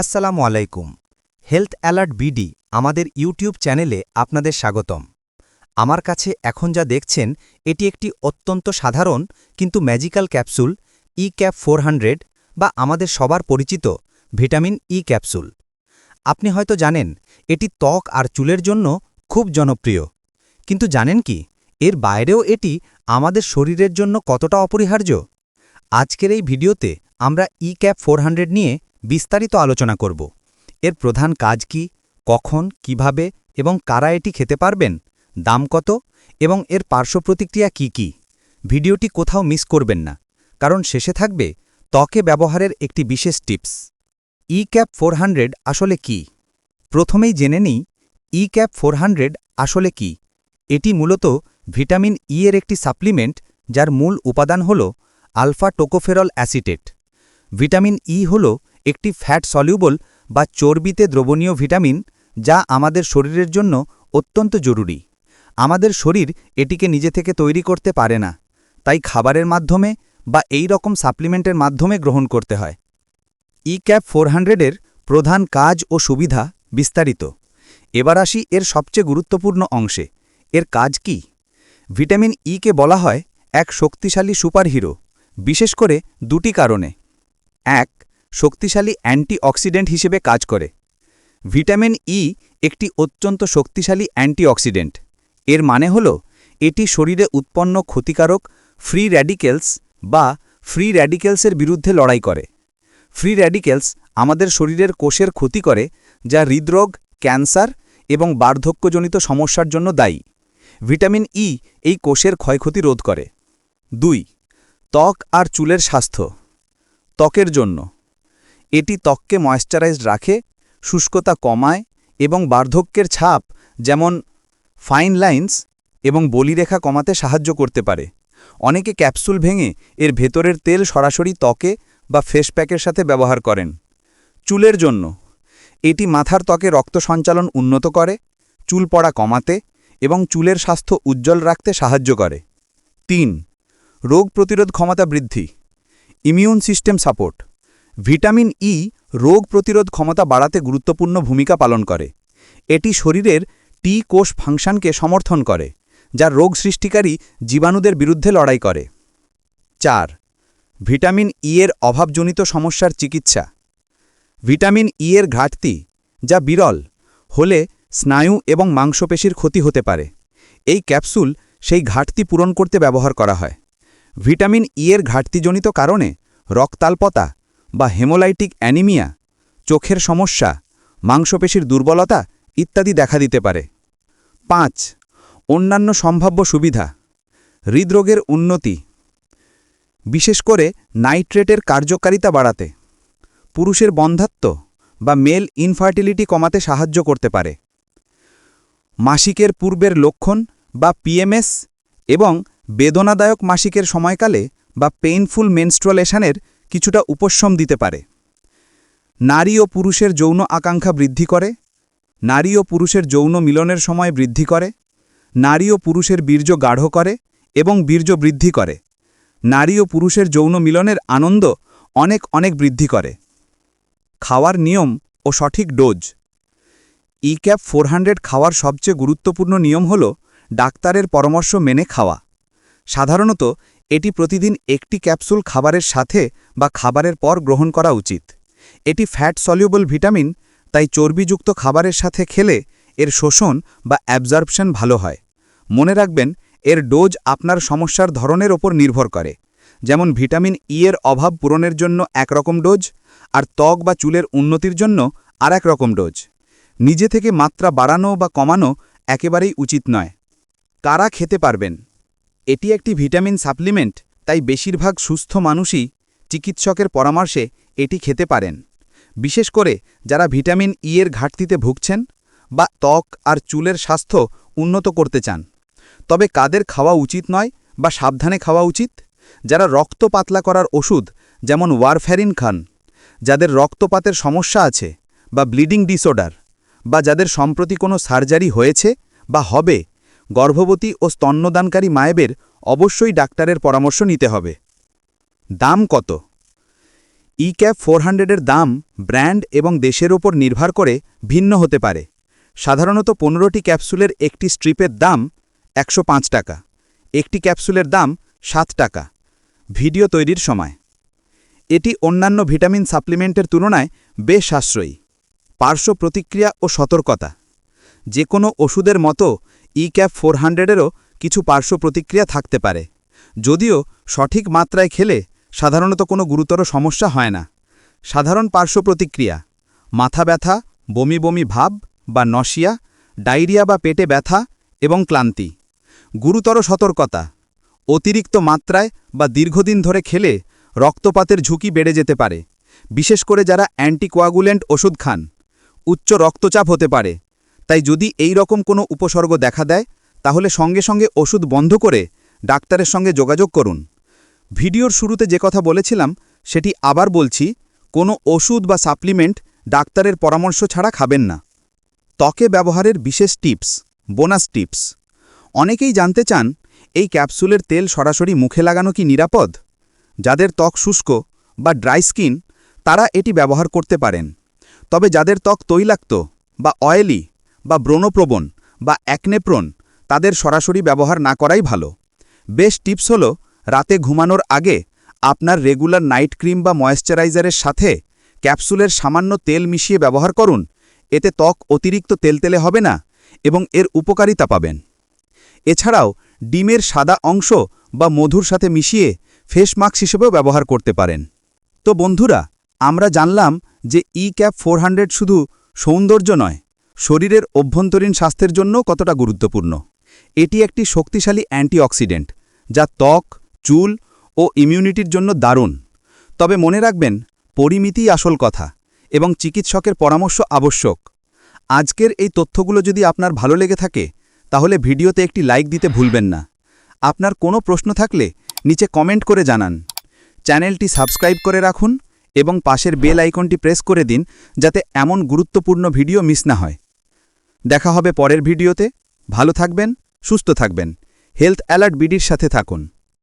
আসসালামু আলাইকুম। Health alert BD আমাদের ইউটিউব চ্যানেলে আপনাদের স্বাগতম। আমার কাছে এখন যা দেখছেন, এটি একটি অত্যন্ত সাধারণ কিন্তু magical capsule E cap four বা আমাদের সবার পরিচিত ভিটামিন ই ক্যাপসুল। আপনি হয়তো জানেন, এটি ত্বক আর চুলের জন্য খুব জনপ্রিয়। কিন্তু জানেন কি, এর বাইরেও এটি আমাদের শরীরের জন্য কতটা অপরিহার্য? আজকের এই ভিডিওতে আমরা ই ক্যাপ ফোর নিয়ে বিস্তারিত আলোচনা করব। এর প্রধান কাজ কি, কখন, কীভাবে এবং কারা এটি খেতে পারবেন, দাম কত এবং এর পার্শ্ব প্রতিক্রিয়া কী কী? ভিডিওটি কোথাও মিস করবেন না, কারণ শেষে থাকবে ত্বকে ব্যবহারের একটি বিশেষ টিপস। ই ক্যাপ ফোর আসলে কি? প্রথমেই জেনে নিই ই ক্যাপ ফোর আসলে কি? এটি মূলত ভিটামিন ই এর একটি সাপ্লিমেন্ট যার মূল উপাদান হল alpha tocopherol acetate. Vitamin E হল একটি ফ্যাট সলিউবল বা চর্বিতে দ্রবণীয় ভিটামিন যা আমাদের শরীরের জন্য অত্যন্ত জরুরি। আমাদের শরীর এটিকে নিজে থেকে তৈরি করতে পারে না, তাই খাবারের মাধ্যমে বা এই রকম সাপ্লিমেন্টের মাধ্যমে গ্রহণ করতে হয়। ই ক্যাপ ফোর হান্ড্রেডের প্রধান কাজ ও সুবিধা বিস্তারিত। এবার আসি এর সবচেয়ে গুরুত্বপূর্ণ অংশে। এর কাজ কি? ভিটামিন ই কে বলা হয় এক শক্তিশালী সুপারহিরো, বিশেষ করে দুটি কারণে। এক শক্তিশালী অ্যান্টিঅক্সিডেন্ট হিসেবে কাজ করে। ভিটামিন ই একটি অত্যন্ত শক্তিশালী অ্যান্টিঅক্সিডেন্ট। এর মানে হল, এটি শরীরে উৎপন্ন ক্ষতিকারক ফ্রি র্যাডিকেলস বা ফ্রি র্যাডিকেলসের বিরুদ্ধে লড়াই করে। ফ্রি র্যাডিকেলস আমাদের শরীরের কোষের ক্ষতি করে, যা হৃদরোগ, ক্যান্সার এবং বার্ধক্যজনিত সমস্যার জন্য দায়ী। ভিটামিন ই এই কোষের ক্ষয়ক্ষতি রোধ করে। দুই, ত্বক আর চুলের স্বাস্থ্য। ত্বকের জন্য এটি ত্বককে ময়েশ্চারাইজড রাখে, শুষ্কতা কমায় এবং বার্ধক্যের ছাপ, যেমন ফাইন লাইন্স এবং বলিরেখা কমাতে সাহায্য করতে পারে। অনেকে ক্যাপসুল ভেঙে এর ভেতরের তেল সরাসরি ত্বকে বা ফেস প্যাকের সাথে ব্যবহার করেন। চুলের জন্য, এটি মাথার ত্বকে রক্ত সঞ্চালন উন্নত করে, চুল পড়া কমাতে এবং চুলের স্বাস্থ্য উজ্জ্বল রাখতে সাহায্য করে। তিন, রোগ প্রতিরোধ ক্ষমতা বৃদ্ধি immune system support vitamin E রোগ প্রতিরোধ ক্ষমতা বাড়াতে গুরুত্বপূর্ণ ভূমিকা পালন করে। এটি শরীরের টি কোষ ফাংশনকে সমর্থন করে, যা রোগ সৃষ্টিকারী জীবাণুদের বিরুদ্ধে লড়াই করে। চার, ভিটামিন ই এর অভাবজনিত সমস্যার চিকিৎসা। ভিটামিন ই এর ঘাটতি, যা বিরল, হলে স্নায়ু এবং মাংসপেশির ক্ষতি হতে পারে। এই ক্যাপসুল সেই ঘাটতি পূরণ করতে ব্যবহার করা হয়। ভিটামিন ই এর ঘাটতিজনিত কারণে রক্তাল্পতা বা হেমোলাইটিক অ্যানিমিয়া, চোখের সমস্যা, মাংসপেশির দুর্বলতা ইত্যাদি দেখা দিতে পারে। পাঁচ, অন্যান্য সম্ভাব্য সুবিধা, হৃদরোগের উন্নতি, বিশেষ করে নাইট্রেটের কার্যকারিতা বাড়াতে, পুরুষের বন্ধাত্ব বা মেল ইনফার্টিলিটি কমাতে সাহায্য করতে পারে, মাসিকের পূর্বের লক্ষণ বা পিএমএস এবং বেদনাদায়ক মাসিকের সময়কালে বা পেইনফুল মেনস্ট্রোলেশনের কিছুটা উপশম দিতে পারে। নারী ও পুরুষের যৌন আকাঙ্ক্ষা বৃদ্ধি করে, নারী ও পুরুষের যৌন মিলনের সময় বৃদ্ধি করে, নারী ও পুরুষের বীর্য গাঢ় করে এবং বীর্য বৃদ্ধি করে। নারী ও পুরুষের যৌন মিলনের আনন্দ অনেক অনেক বৃদ্ধি করে। খাওয়ার নিয়ম ও সঠিক ডোজ। ই ক্যাপ ফোর খাওয়ার সবচেয়ে গুরুত্বপূর্ণ নিয়ম হল ডাক্তারের পরামর্শ মেনে খাওয়া। সাধারণত এটি প্রতিদিন একটি ক্যাপসুল খাবারের সাথে বা খাবারের পর গ্রহণ করা উচিত। এটি ফ্যাট সলিউবল ভিটামিন তাই চর্বিযুক্ত খাবারের সাথে খেলে এর শোষণ বা অ্যাবজর্পশন ভালো হয়। মনে রাখবেন, এর ডোজ আপনার সমস্যার ধরনের ওপর নির্ভর করে। যেমন ভিটামিন ই এর অভাব পূরণের জন্য একরকম ডোজ, আর ত্বক বা চুলের উন্নতির জন্য আর এক রকম ডোজ। নিজে থেকে মাত্রা বাড়ানো বা কমানো একেবারেই উচিত নয়। কারা খেতে পারবেন? এটি একটি ভিটামিন সাপ্লিমেন্ট, তাই বেশিরভাগ সুস্থ মানুষই চিকিৎসকের পরামর্শে এটি খেতে পারেন। বিশেষ করে যারা ভিটামিন ই এর ঘাটতিতে ভুগছেন বা ত্বক আর চুলের স্বাস্থ্য উন্নত করতে চান। তবে কাদের খাওয়া উচিত নয় বা সাবধানে খাওয়া উচিত? যারা রক্ত পাতলা করার ওষুধ, যেমন ওয়ারফ্যারিন খান, যাদের রক্তপাতের সমস্যা আছে বা ব্লিডিং ডিসঅর্ডার, বা যাদের সম্প্রতি কোনো সার্জারি হয়েছে বা হবে গর্ভবতী ও স্তন্যদানকারী মায়েবের অবশ্যই ডাক্তারের পরামর্শ নিতে হবে। দাম কত? ই ক্যাপ ফোর হান্ড্রেডের দাম ব্র্যান্ড এবং দেশের ওপর নির্ভর করে ভিন্ন হতে পারে। সাধারণত পনেরোটি ক্যাপসুলের একটি স্ট্রিপের দাম একশো পাঁচ টাকা, একটি ক্যাপসুলের দাম সাত টাকা। ভিডিও তৈরির সময়। এটি অন্যান্য ভিটামিন সাপ্লিমেন্টের তুলনায় বেশ সাশ্রয়ী। পার্শ্ব প্রতিক্রিয়া ও সতর্কতা। যে কোনো ওষুধের মতো ই ক্যাপ ফোর হান্ড্রেডেরও কিছু পার্শ্ব প্রতিক্রিয়া থাকতে পারে। যদিও সঠিক মাত্রায় খেলে সাধারণত কোনো গুরুতর সমস্যা হয় না। সাধারণ পার্শ্ব প্রতিক্রিয়া, মাথা ব্যথা, বমি বমি ভাব বা নশিয়া ডায়রিয়া বা পেটে ব্যথা এবং ক্লান্তি। গুরুতর সতর্কতা, অতিরিক্ত মাত্রায় বা দীর্ঘদিন ধরে খেলে রক্তপাতের ঝুঁকি বেড়ে যেতে পারে। বিশেষ করে যারা অ্যান্টিকোয়াগুলেন্ট ওষুধ খান, উচ্চ রক্তচাপ হতে পারে। তাই যদি এই রকম কোনো উপসর্গ দেখা দেয়, তাহলে সঙ্গে সঙ্গে ওষুধ বন্ধ করে ডাক্তারের সঙ্গে যোগাযোগ করুন। ভিডিওর শুরুতে যে কথা বলেছিলাম, সেটি আবার বলছি, কোনো ওষুধ বা সাপ্লিমেন্ট ডাক্তারের পরামর্শ ছাড়া খাবেন না। ত্বকে ব্যবহারের বিশেষ টিপস, বোনাস টিপস। অনেকেই জানতে চান, এই ক্যাপসুলের তেল সরাসরি মুখে লাগানো কি নিরাপদ? যাদের ত্বক শুষ্ক বা ড্রাই স্কিন, তারা এটি ব্যবহার করতে পারেন। তবে যাদের ত্বক তৈলাক্ত বা অয়েলি বা ব্রণপ্রবণ বা অ্যাকনেপ্রন তাদের সরাসরি ব্যবহার না করাই ভালো। বেশ টিপস হল, রাতে ঘুমানোর আগে আপনার রেগুলার নাইট ক্রিম বা ময়েশ্চারাইজারের সাথে ক্যাপসুলের সামান্য তেল মিশিয়ে ব্যবহার করুন। এতে ত্বক অতিরিক্ত তেলতেলে হবে না এবং এর উপকারিতা পাবেন। এছাড়াও ডিমের সাদা অংশ বা মধুর সাথে মিশিয়ে ফেস মাস্ক হিসেবেও ব্যবহার করতে পারেন। তো বন্ধুরা, আমরা জানলাম যে ই ক্যাপ ফোর শুধু সৌন্দর্য নয় শরীরের অভ্যন্তরীণ স্বাস্থ্যের জন্য কতটা গুরুত্বপূর্ণ। এটি একটি শক্তিশালী অ্যান্টিঅক্সিডেন্ট, যা ত্বক, চুল ও ইমিউনিটির জন্য দারুণ। তবে মনে রাখবেন, পরিমিতিই আসল কথা এবং চিকিৎসকের পরামর্শ আবশ্যক। আজকের এই তথ্যগুলো যদি আপনার ভালো লেগে থাকে, তাহলে ভিডিওতে একটি লাইক দিতে ভুলবেন না। আপনার কোনো প্রশ্ন থাকলে নিচে কমেন্ট করে জানান। চ্যানেলটি সাবস্ক্রাইব করে রাখুন এবং পাশের বেল আইকনটি প্রেস করে দিন, যাতে এমন গুরুত্বপূর্ণ ভিডিও মিস না হয়। দেখা হবে পরের ভিডিওতে। ভালো থাকবেন সুস্থ থাকবেন। হেলথ অ্যালার্ট বিডির সাথে থাকুন।